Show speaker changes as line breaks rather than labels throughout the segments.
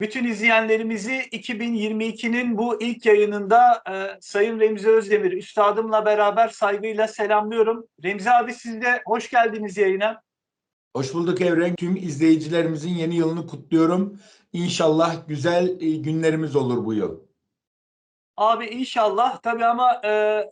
Bütün izleyenlerimizi 2022'nin bu ilk yayınında e, Sayın Remzi Özdemir üstadımla beraber saygıyla selamlıyorum. Remzi abi siz de hoş geldiniz yayına.
Hoş bulduk Evren. Tüm izleyicilerimizin yeni yılını kutluyorum. İnşallah güzel e, günlerimiz olur bu yıl.
Abi inşallah tabii ama e,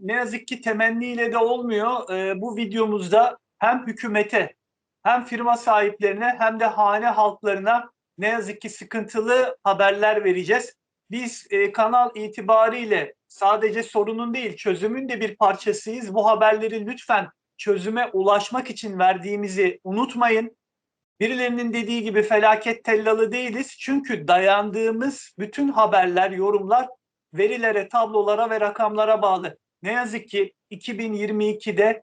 ne yazık ki temenniyle de olmuyor. E, bu videomuzda hem hükümete hem firma sahiplerine hem de hane halklarına ne yazık ki sıkıntılı haberler vereceğiz. Biz e, kanal itibariyle sadece sorunun değil çözümün de bir parçasıyız. Bu haberleri lütfen çözüme ulaşmak için verdiğimizi unutmayın. Birilerinin dediği gibi felaket tellalı değiliz. Çünkü dayandığımız bütün haberler, yorumlar verilere, tablolara ve rakamlara bağlı. Ne yazık ki 2022'de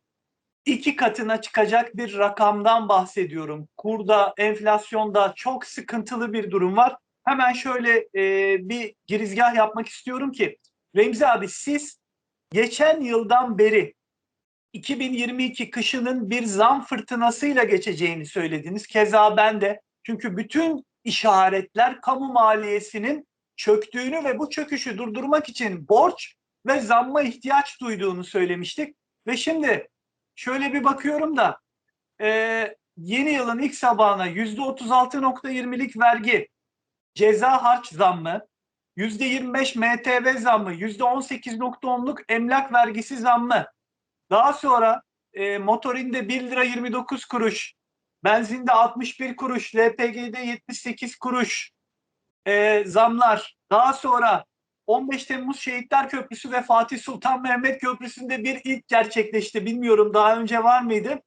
iki katına çıkacak bir rakamdan bahsediyorum. Kurda, enflasyonda çok sıkıntılı bir durum var. Hemen şöyle e, bir girizgah yapmak istiyorum ki Remzi abi siz geçen yıldan beri 2022 kışının bir zam fırtınasıyla geçeceğini söylediniz. Keza ben de çünkü bütün işaretler kamu maliyesinin çöktüğünü ve bu çöküşü durdurmak için borç ve zamma ihtiyaç duyduğunu söylemiştik. Ve şimdi şöyle bir bakıyorum da e, yeni yılın ilk sabahına %36.20'lik vergi, ceza harç zammı, %25 MTV zammı, %18.10'luk emlak vergisi zammı, daha sonra e, motorinde 1 lira 29 kuruş, benzinde 61 kuruş, LPG'de 78 kuruş e, zamlar. Daha sonra 15 Temmuz Şehitler Köprüsü ve Fatih Sultan Mehmet Köprüsü'nde bir ilk gerçekleşti. Bilmiyorum daha önce var mıydı?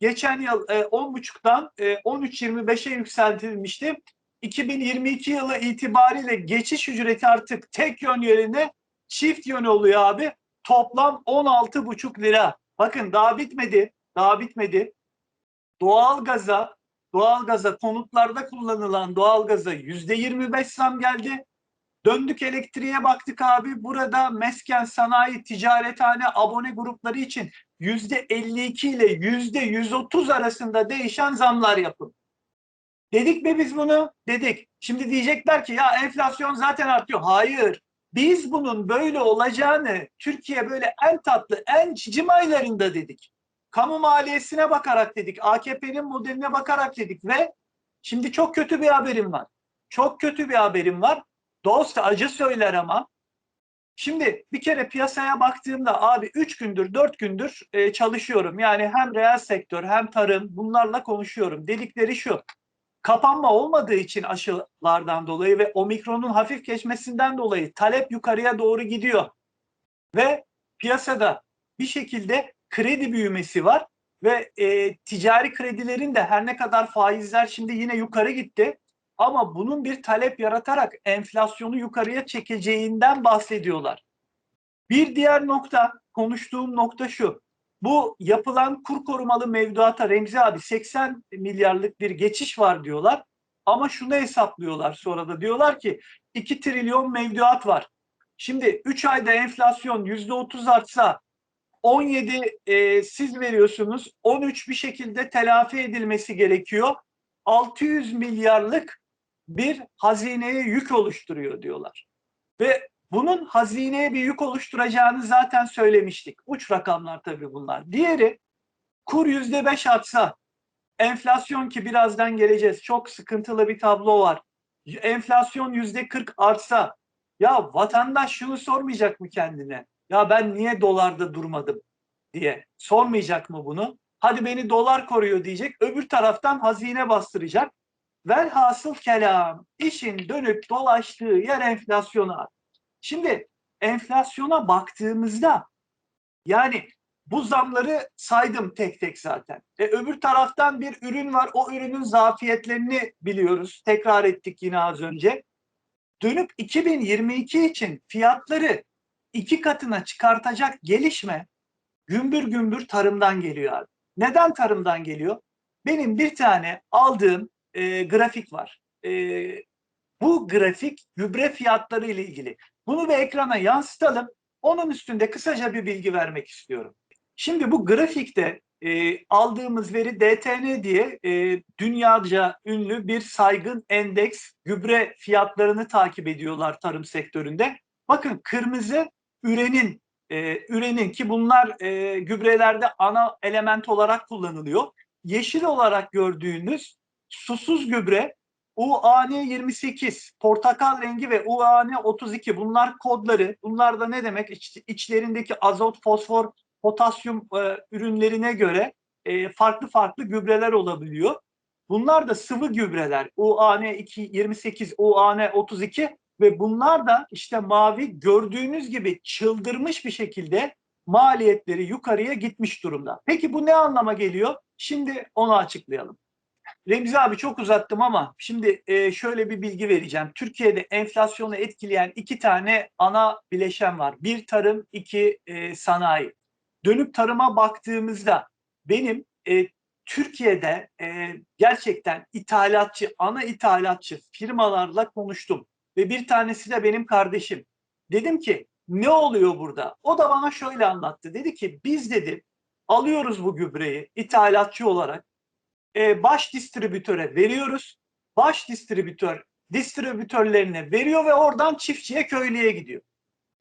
Geçen yıl e, 10.5'dan e, 13.25'e yükseltilmişti. 2022 yılı itibariyle geçiş ücreti artık tek yön yerine çift yön oluyor abi. Toplam 16,5 lira. Bakın daha bitmedi. Daha bitmedi. Doğalgaza, doğalgaza konutlarda kullanılan doğalgaza %25 zam geldi. Döndük elektriğe baktık abi. Burada mesken, sanayi, ticarethane, abone grupları için %52 ile %130 arasında değişen zamlar yapın. Dedik mi biz bunu? Dedik. Şimdi diyecekler ki ya enflasyon zaten artıyor. Hayır. Biz bunun böyle olacağını Türkiye böyle en tatlı, en cicim aylarında dedik. Kamu maliyesine bakarak dedik. AKP'nin modeline bakarak dedik ve şimdi çok kötü bir haberim var. Çok kötü bir haberim var. Dost acı söyler ama. Şimdi bir kere piyasaya baktığımda abi 3 gündür 4 gündür e, çalışıyorum. Yani hem reel sektör hem tarım bunlarla konuşuyorum. Dedikleri şu. Kapanma olmadığı için aşılardan dolayı ve omikronun hafif geçmesinden dolayı talep yukarıya doğru gidiyor. Ve piyasada bir şekilde kredi büyümesi var ve e, ticari kredilerin de her ne kadar faizler şimdi yine yukarı gitti ama bunun bir talep yaratarak enflasyonu yukarıya çekeceğinden bahsediyorlar. Bir diğer nokta, konuştuğum nokta şu. Bu yapılan kur korumalı mevduata Remzi abi 80 milyarlık bir geçiş var diyorlar. Ama şunu hesaplıyorlar sonra da diyorlar ki 2 trilyon mevduat var. Şimdi 3 ayda enflasyon %30 artsa 17 e, siz veriyorsunuz 13 bir şekilde telafi edilmesi gerekiyor. 600 milyarlık bir hazineye yük oluşturuyor diyorlar. Ve bunun hazineye bir yük oluşturacağını zaten söylemiştik. Uç rakamlar tabii bunlar. Diğeri kur yüzde beş artsa, enflasyon ki birazdan geleceğiz. Çok sıkıntılı bir tablo var. Enflasyon yüzde kırk artsa, ya vatandaş şunu sormayacak mı kendine? Ya ben niye dolarda durmadım diye sormayacak mı bunu? Hadi beni dolar koruyor diyecek. Öbür taraftan hazine bastıracak. Velhasıl kelam işin dönüp dolaştığı yer enflasyona. Şimdi enflasyona baktığımızda yani bu zamları saydım tek tek zaten. E, öbür taraftan bir ürün var. O ürünün zafiyetlerini biliyoruz. Tekrar ettik yine az önce. Dönüp 2022 için fiyatları iki katına çıkartacak gelişme gümbür gümbür tarımdan geliyor abi. Neden tarımdan geliyor? Benim bir tane aldığım e, grafik var. E, bu grafik gübre fiyatları ile ilgili. Bunu bir ekrana yansıtalım. Onun üstünde kısaca bir bilgi vermek istiyorum. Şimdi bu grafikte e, aldığımız veri DTN diye e, dünyaca ünlü bir saygın endeks gübre fiyatlarını takip ediyorlar tarım sektöründe. Bakın kırmızı ürenin e, ürenin ki bunlar e, gübrelerde ana element olarak kullanılıyor. Yeşil olarak gördüğünüz susuz gübre UAN 28, portakal rengi ve UAN 32 bunlar kodları. Bunlar da ne demek? İç, içlerindeki azot, fosfor, potasyum e, ürünlerine göre e, farklı farklı gübreler olabiliyor. Bunlar da sıvı gübreler. UAN 2, 28, UAN 32 ve bunlar da işte mavi gördüğünüz gibi çıldırmış bir şekilde maliyetleri yukarıya gitmiş durumda. Peki bu ne anlama geliyor? Şimdi onu açıklayalım. Remzi abi çok uzattım ama şimdi e, şöyle bir bilgi vereceğim. Türkiye'de enflasyonu etkileyen iki tane ana bileşen var. Bir tarım, iki e, sanayi. Dönüp tarıma baktığımızda benim e, Türkiye'de gerçekten ithalatçı, ana ithalatçı firmalarla konuştum. Ve bir tanesi de benim kardeşim. Dedim ki ne oluyor burada? O da bana şöyle anlattı. Dedi ki biz dedi alıyoruz bu gübreyi ithalatçı olarak e, baş distribütöre veriyoruz. Baş distribütör distribütörlerine veriyor ve oradan çiftçiye köylüye gidiyor.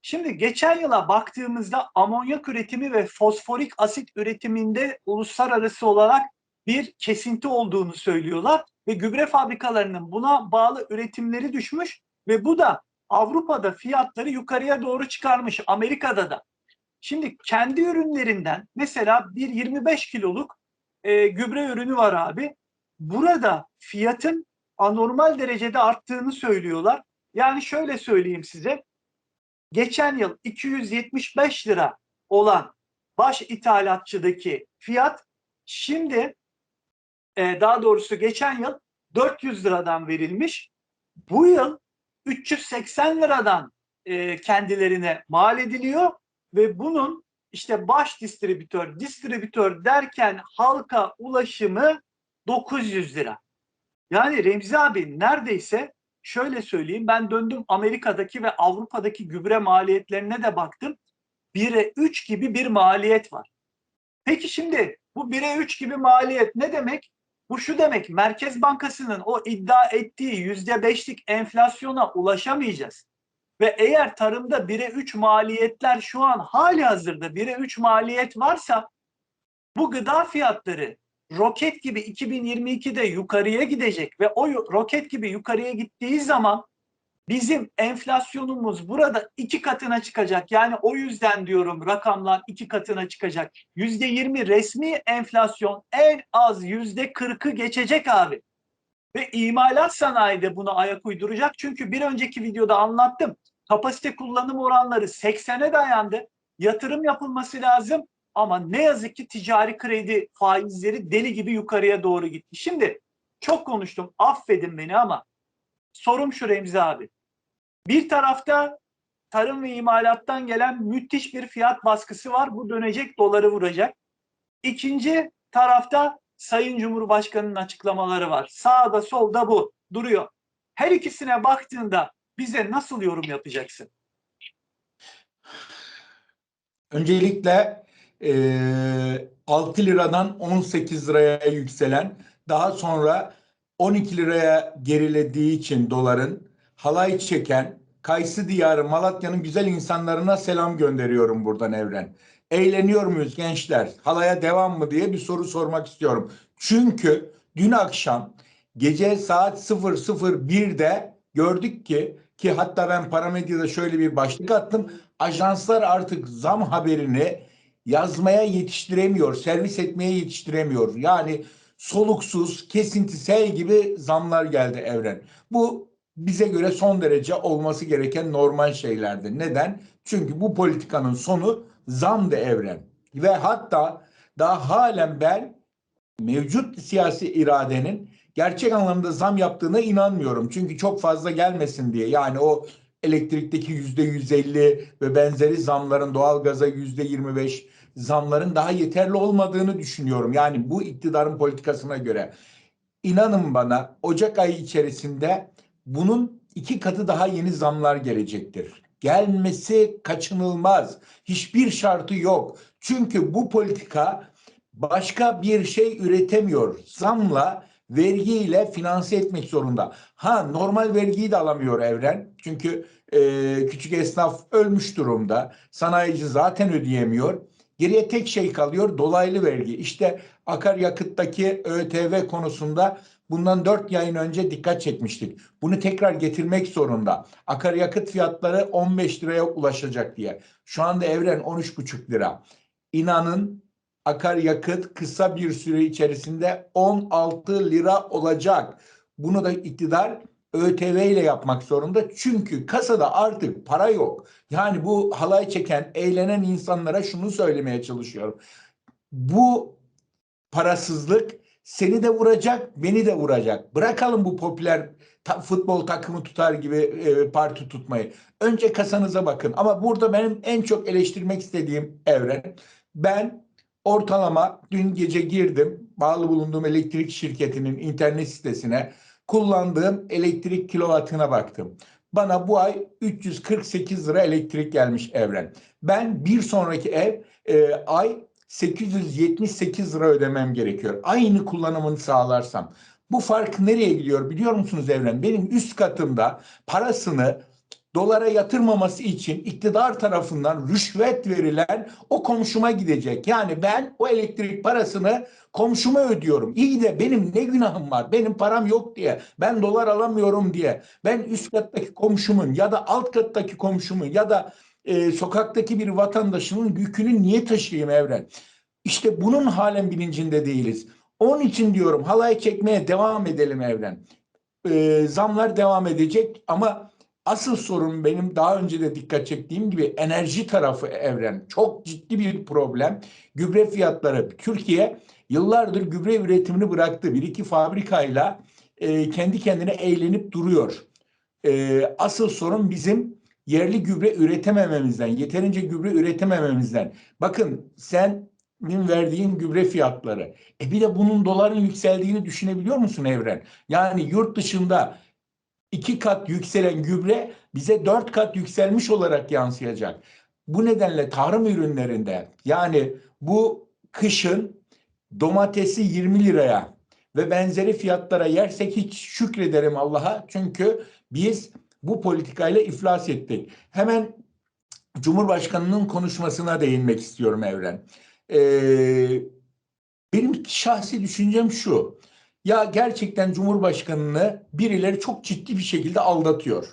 Şimdi geçen yıla baktığımızda amonyak üretimi ve fosforik asit üretiminde uluslararası olarak bir kesinti olduğunu söylüyorlar ve gübre fabrikalarının buna bağlı üretimleri düşmüş ve bu da Avrupa'da fiyatları yukarıya doğru çıkarmış Amerika'da da. Şimdi kendi ürünlerinden mesela bir 25 kiloluk e, gübre ürünü var abi. Burada fiyatın anormal derecede arttığını söylüyorlar. Yani şöyle söyleyeyim size. Geçen yıl 275 lira olan baş ithalatçıdaki fiyat şimdi e, daha doğrusu geçen yıl 400 liradan verilmiş. Bu yıl 380 liradan e, kendilerine mal ediliyor ve bunun işte baş distribütör, distribütör derken halka ulaşımı 900 lira. Yani Remzi abi neredeyse şöyle söyleyeyim ben döndüm Amerika'daki ve Avrupa'daki gübre maliyetlerine de baktım. 1'e 3 gibi bir maliyet var. Peki şimdi bu 1'e 3 gibi maliyet ne demek? Bu şu demek Merkez Bankası'nın o iddia ettiği %5'lik enflasyona ulaşamayacağız. Ve eğer tarımda 1'e 3 maliyetler şu an hali hazırda 1'e 3 maliyet varsa bu gıda fiyatları roket gibi 2022'de yukarıya gidecek ve o roket gibi yukarıya gittiği zaman bizim enflasyonumuz burada iki katına çıkacak. Yani o yüzden diyorum rakamlar iki katına çıkacak. Yüzde yirmi resmi enflasyon en az yüzde kırkı geçecek abi. Ve imalat sanayi de buna ayak uyduracak. Çünkü bir önceki videoda anlattım. Kapasite kullanım oranları 80'e dayandı. Yatırım yapılması lazım. Ama ne yazık ki ticari kredi faizleri deli gibi yukarıya doğru gitti. Şimdi çok konuştum. Affedin beni ama sorum şu Remzi abi. Bir tarafta tarım ve imalattan gelen müthiş bir fiyat baskısı var. Bu dönecek doları vuracak. İkinci tarafta Sayın Cumhurbaşkanı'nın açıklamaları var. Sağda solda bu duruyor. Her ikisine baktığında bize nasıl yorum yapacaksın?
Öncelikle e, 6 liradan 18 liraya yükselen daha sonra 12 liraya gerilediği için doların halay çeken Kaysı Diyarı Malatya'nın güzel insanlarına selam gönderiyorum buradan Evren. Eğleniyor muyuz gençler? Halaya devam mı diye bir soru sormak istiyorum. Çünkü dün akşam gece saat 001'de gördük ki ki hatta ben Paramedya'da şöyle bir başlık attım. Ajanslar artık zam haberini yazmaya yetiştiremiyor, servis etmeye yetiştiremiyor. Yani soluksuz, kesintisel gibi zamlar geldi evren. Bu bize göre son derece olması gereken normal şeylerdi. Neden? Çünkü bu politikanın sonu zamdı evren. Ve hatta daha halen ben mevcut siyasi iradenin gerçek anlamda zam yaptığına inanmıyorum. Çünkü çok fazla gelmesin diye. Yani o elektrikteki yüzde yüz elli ve benzeri zamların doğalgaza yüzde yirmi beş zamların daha yeterli olmadığını düşünüyorum. Yani bu iktidarın politikasına göre. İnanın bana Ocak ayı içerisinde bunun iki katı daha yeni zamlar gelecektir. Gelmesi kaçınılmaz. Hiçbir şartı yok. Çünkü bu politika başka bir şey üretemiyor. Zamla, vergiyle finanse etmek zorunda. Ha normal vergiyi de alamıyor Evren. Çünkü e, küçük esnaf ölmüş durumda. Sanayici zaten ödeyemiyor. Geriye tek şey kalıyor dolaylı vergi. İşte akaryakıttaki ÖTV konusunda bundan 4 yayın önce dikkat çekmiştik. Bunu tekrar getirmek zorunda. Akaryakıt fiyatları 15 liraya ulaşacak diye. Şu anda Evren 13,5 lira. İnanın akaryakıt kısa bir süre içerisinde 16 lira olacak. Bunu da iktidar ÖTV ile yapmak zorunda. Çünkü kasada artık para yok. Yani bu halay çeken, eğlenen insanlara şunu söylemeye çalışıyorum. Bu parasızlık seni de vuracak, beni de vuracak. Bırakalım bu popüler ta- futbol takımı tutar gibi e, parti tutmayı. Önce kasanıza bakın. Ama burada benim en çok eleştirmek istediğim evren. Ben ortalama dün gece girdim. Bağlı bulunduğum elektrik şirketinin internet sitesine kullandığım elektrik kilovatına baktım. Bana bu ay 348 lira elektrik gelmiş evren. Ben bir sonraki ev e, ay 878 lira ödemem gerekiyor. Aynı kullanımını sağlarsam. Bu fark nereye gidiyor biliyor musunuz Evren? Benim üst katımda parasını dolara yatırmaması için iktidar tarafından rüşvet verilen o komşuma gidecek. Yani ben o elektrik parasını komşuma ödüyorum. İyi de benim ne günahım var? Benim param yok diye. Ben dolar alamıyorum diye. Ben üst kattaki komşumun ya da alt kattaki komşumun ya da e, sokaktaki bir vatandaşının yükünü niye taşıyayım Evren? İşte bunun halen bilincinde değiliz. Onun için diyorum halay çekmeye devam edelim Evren. E, zamlar devam edecek ama asıl sorun benim daha önce de dikkat çektiğim gibi enerji tarafı Evren. Çok ciddi bir problem. Gübre fiyatları. Türkiye yıllardır gübre üretimini bıraktı. Bir iki fabrikayla e, kendi kendine eğlenip duruyor. E, asıl sorun bizim yerli gübre üretemememizden, yeterince gübre üretemememizden. Bakın sen verdiğin gübre fiyatları. E bir de bunun doların yükseldiğini düşünebiliyor musun Evren? Yani yurt dışında iki kat yükselen gübre bize dört kat yükselmiş olarak yansıyacak. Bu nedenle tarım ürünlerinde yani bu kışın domatesi 20 liraya ve benzeri fiyatlara yersek hiç şükrederim Allah'a. Çünkü biz bu politikayla iflas ettik. Hemen Cumhurbaşkanının konuşmasına değinmek istiyorum Evren. Ee, benim şahsi düşüncem şu. Ya gerçekten Cumhurbaşkanını birileri çok ciddi bir şekilde aldatıyor.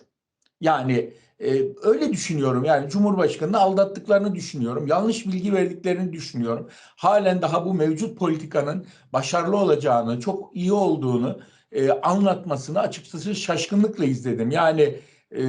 Yani e, öyle düşünüyorum. Yani Cumhurbaşkanını aldattıklarını düşünüyorum. Yanlış bilgi verdiklerini düşünüyorum. Halen daha bu mevcut politikanın başarılı olacağını, çok iyi olduğunu e, anlatmasını açıkçası şaşkınlıkla izledim. Yani e,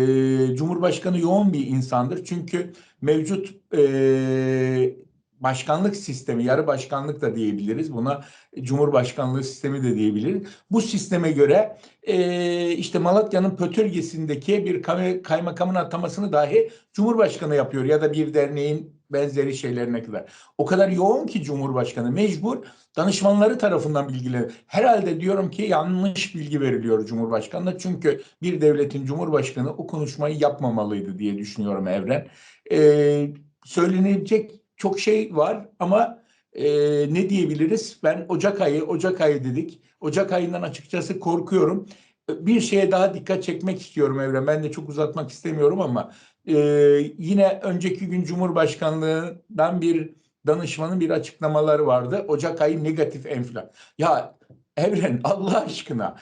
Cumhurbaşkanı yoğun bir insandır. Çünkü mevcut e, başkanlık sistemi, yarı başkanlık da diyebiliriz. Buna Cumhurbaşkanlığı sistemi de diyebiliriz. Bu sisteme göre e, işte Malatya'nın Pötürgesi'ndeki bir kay- kaymakamın atamasını dahi Cumhurbaşkanı yapıyor ya da bir derneğin benzeri şeylerine kadar. O kadar yoğun ki Cumhurbaşkanı mecbur danışmanları tarafından bilgiler. Herhalde diyorum ki yanlış bilgi veriliyor Cumhurbaşkanı'na. Çünkü bir devletin Cumhurbaşkanı o konuşmayı yapmamalıydı diye düşünüyorum Evren. E, söylenecek çok şey var ama e, ne diyebiliriz? Ben Ocak ayı, Ocak ayı dedik. Ocak ayından açıkçası korkuyorum. Bir şeye daha dikkat çekmek istiyorum Evren. Ben de çok uzatmak istemiyorum ama e, yine önceki gün Cumhurbaşkanlığından bir danışmanın bir açıklamaları vardı. Ocak ayı negatif enflasyon. Ya Evren Allah aşkına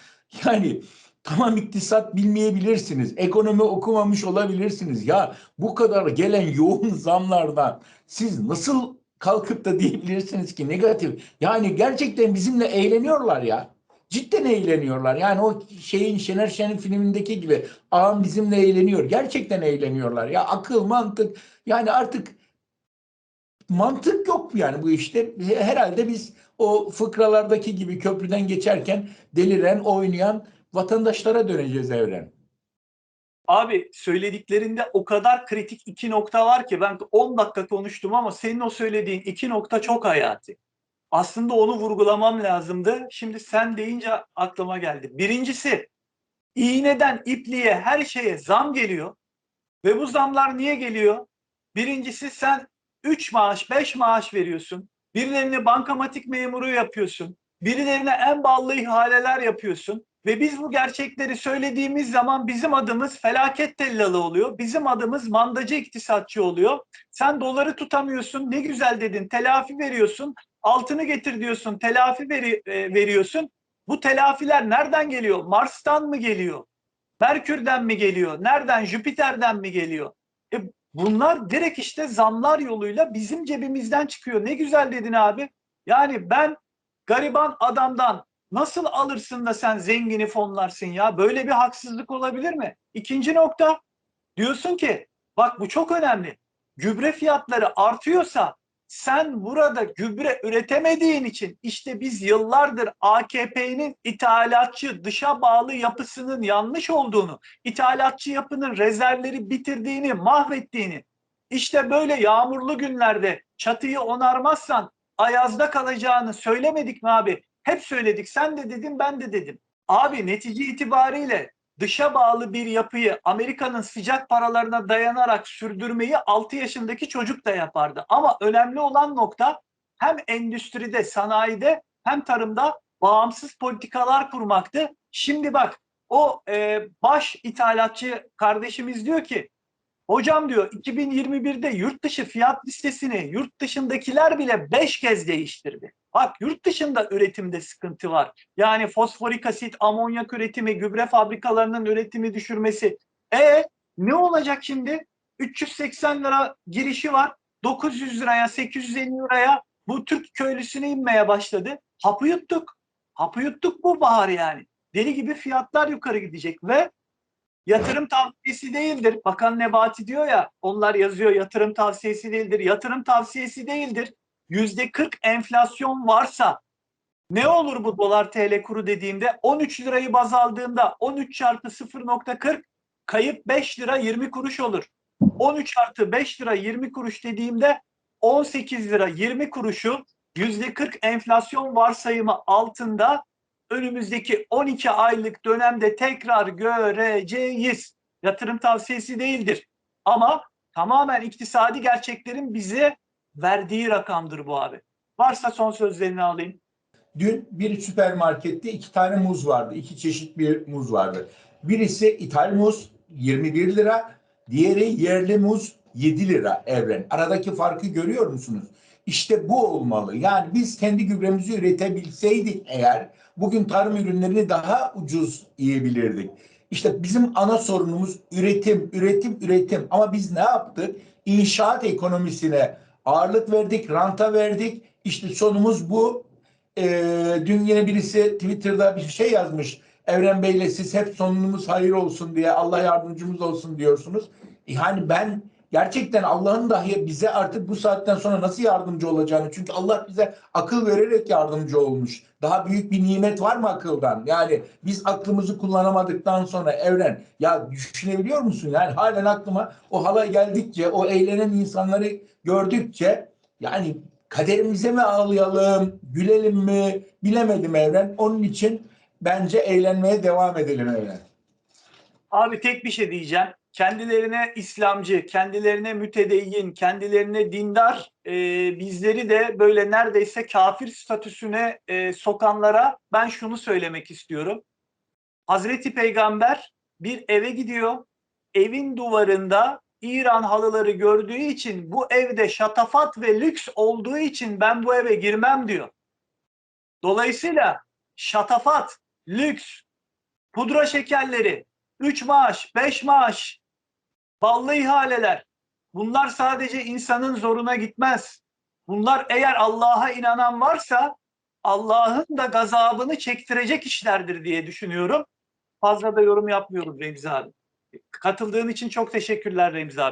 yani Tamam iktisat bilmeyebilirsiniz. Ekonomi okumamış olabilirsiniz. Ya bu kadar gelen yoğun zamlardan siz nasıl kalkıp da diyebilirsiniz ki negatif? Yani gerçekten bizimle eğleniyorlar ya. Cidden eğleniyorlar. Yani o şeyin Şener Şen'in filmindeki gibi ağam bizimle eğleniyor. Gerçekten eğleniyorlar. Ya akıl, mantık yani artık mantık yok yani bu işte. Herhalde biz o fıkralardaki gibi köprüden geçerken deliren, oynayan vatandaşlara döneceğiz evren.
Abi söylediklerinde o kadar kritik iki nokta var ki ben 10 dakika konuştum ama senin o söylediğin iki nokta çok hayati. Aslında onu vurgulamam lazımdı. Şimdi sen deyince aklıma geldi. Birincisi iğneden ipliğe her şeye zam geliyor. Ve bu zamlar niye geliyor? Birincisi sen 3 maaş 5 maaş veriyorsun. Birilerini bankamatik memuru yapıyorsun. Birilerine en bağlı ihaleler yapıyorsun. Ve biz bu gerçekleri söylediğimiz zaman bizim adımız felaket tellalı oluyor. Bizim adımız mandacı iktisatçı oluyor. Sen doları tutamıyorsun. Ne güzel dedin. Telafi veriyorsun. Altını getir diyorsun. Telafi veri, e, veriyorsun. Bu telafiler nereden geliyor? Mars'tan mı geliyor? Merkür'den mi geliyor? Nereden? Jüpiter'den mi geliyor? E bunlar direkt işte zamlar yoluyla bizim cebimizden çıkıyor. Ne güzel dedin abi. Yani ben gariban adamdan nasıl alırsın da sen zengini fonlarsın ya? Böyle bir haksızlık olabilir mi? İkinci nokta diyorsun ki bak bu çok önemli. Gübre fiyatları artıyorsa sen burada gübre üretemediğin için işte biz yıllardır AKP'nin ithalatçı dışa bağlı yapısının yanlış olduğunu, ithalatçı yapının rezervleri bitirdiğini, mahvettiğini, işte böyle yağmurlu günlerde çatıyı onarmazsan ayazda kalacağını söylemedik mi abi? Hep söyledik. Sen de dedin, ben de dedim. Abi netice itibariyle dışa bağlı bir yapıyı Amerika'nın sıcak paralarına dayanarak sürdürmeyi 6 yaşındaki çocuk da yapardı. Ama önemli olan nokta hem endüstride, sanayide hem tarımda bağımsız politikalar kurmaktı. Şimdi bak o e, baş ithalatçı kardeşimiz diyor ki hocam diyor 2021'de yurt dışı fiyat listesini yurt dışındakiler bile 5 kez değiştirdi. Bak yurt dışında üretimde sıkıntı var. Yani fosforik asit, amonyak üretimi, gübre fabrikalarının üretimi düşürmesi. E ne olacak şimdi? 380 lira girişi var. 900 liraya, 850 liraya bu Türk köylüsüne inmeye başladı. Hapı yuttuk. Hapı yuttuk bu bahar yani. Deli gibi fiyatlar yukarı gidecek ve yatırım tavsiyesi değildir. Bakan Nebati diyor ya, onlar yazıyor yatırım tavsiyesi değildir. Yatırım tavsiyesi değildir. Yüzde 40 enflasyon varsa ne olur bu dolar TL kuru dediğimde 13 lirayı baz aldığımda 13 çarpı 0.40 kayıp 5 lira 20 kuruş olur. 13 artı 5 lira 20 kuruş dediğimde 18 lira 20 kuruşu yüzde 40 enflasyon varsayımı altında önümüzdeki 12 aylık dönemde tekrar göreceğiz. Yatırım tavsiyesi değildir. Ama tamamen iktisadi gerçeklerin bize verdiği rakamdır bu abi. Varsa son sözlerini alayım.
Dün bir süpermarkette iki tane muz vardı. iki çeşit bir muz vardı. Birisi ithal muz 21 lira, diğeri yerli muz 7 lira evren. Aradaki farkı görüyor musunuz? İşte bu olmalı. Yani biz kendi gübremizi üretebilseydik eğer bugün tarım ürünlerini daha ucuz yiyebilirdik. İşte bizim ana sorunumuz üretim, üretim, üretim. Ama biz ne yaptık? İnşaat ekonomisine ağırlık verdik, ranta verdik. İşte sonumuz bu. Ee, dün yine birisi Twitter'da bir şey yazmış. Evren Bey'le siz hep sonumuz hayır olsun diye Allah yardımcımız olsun diyorsunuz. Yani ben gerçekten Allah'ın dahi bize artık bu saatten sonra nasıl yardımcı olacağını çünkü Allah bize akıl vererek yardımcı olmuş. Daha büyük bir nimet var mı akıldan? Yani biz aklımızı kullanamadıktan sonra evren ya düşünebiliyor musun? Yani halen aklıma o halay geldikçe o eğlenen insanları gördükçe yani kaderimize mi ağlayalım, gülelim mi bilemedim evren. Onun için bence eğlenmeye devam edelim evren.
Abi tek bir şey diyeceğim. Kendilerine İslamcı, kendilerine mütedeyyin, kendilerine dindar, e, bizleri de böyle neredeyse kafir statüsüne e, sokanlara ben şunu söylemek istiyorum. Hazreti Peygamber bir eve gidiyor. Evin duvarında İran halıları gördüğü için bu evde şatafat ve lüks olduğu için ben bu eve girmem diyor. Dolayısıyla şatafat, lüks, pudra şekerleri, 3 maaş, 5 maaş, ballı ihaleler. Bunlar sadece insanın zoruna gitmez. Bunlar eğer Allah'a inanan varsa Allah'ın da gazabını çektirecek işlerdir diye düşünüyorum. Fazla da yorum yapmıyoruz Remzi abi. Katıldığın için çok teşekkürler Remzi abi.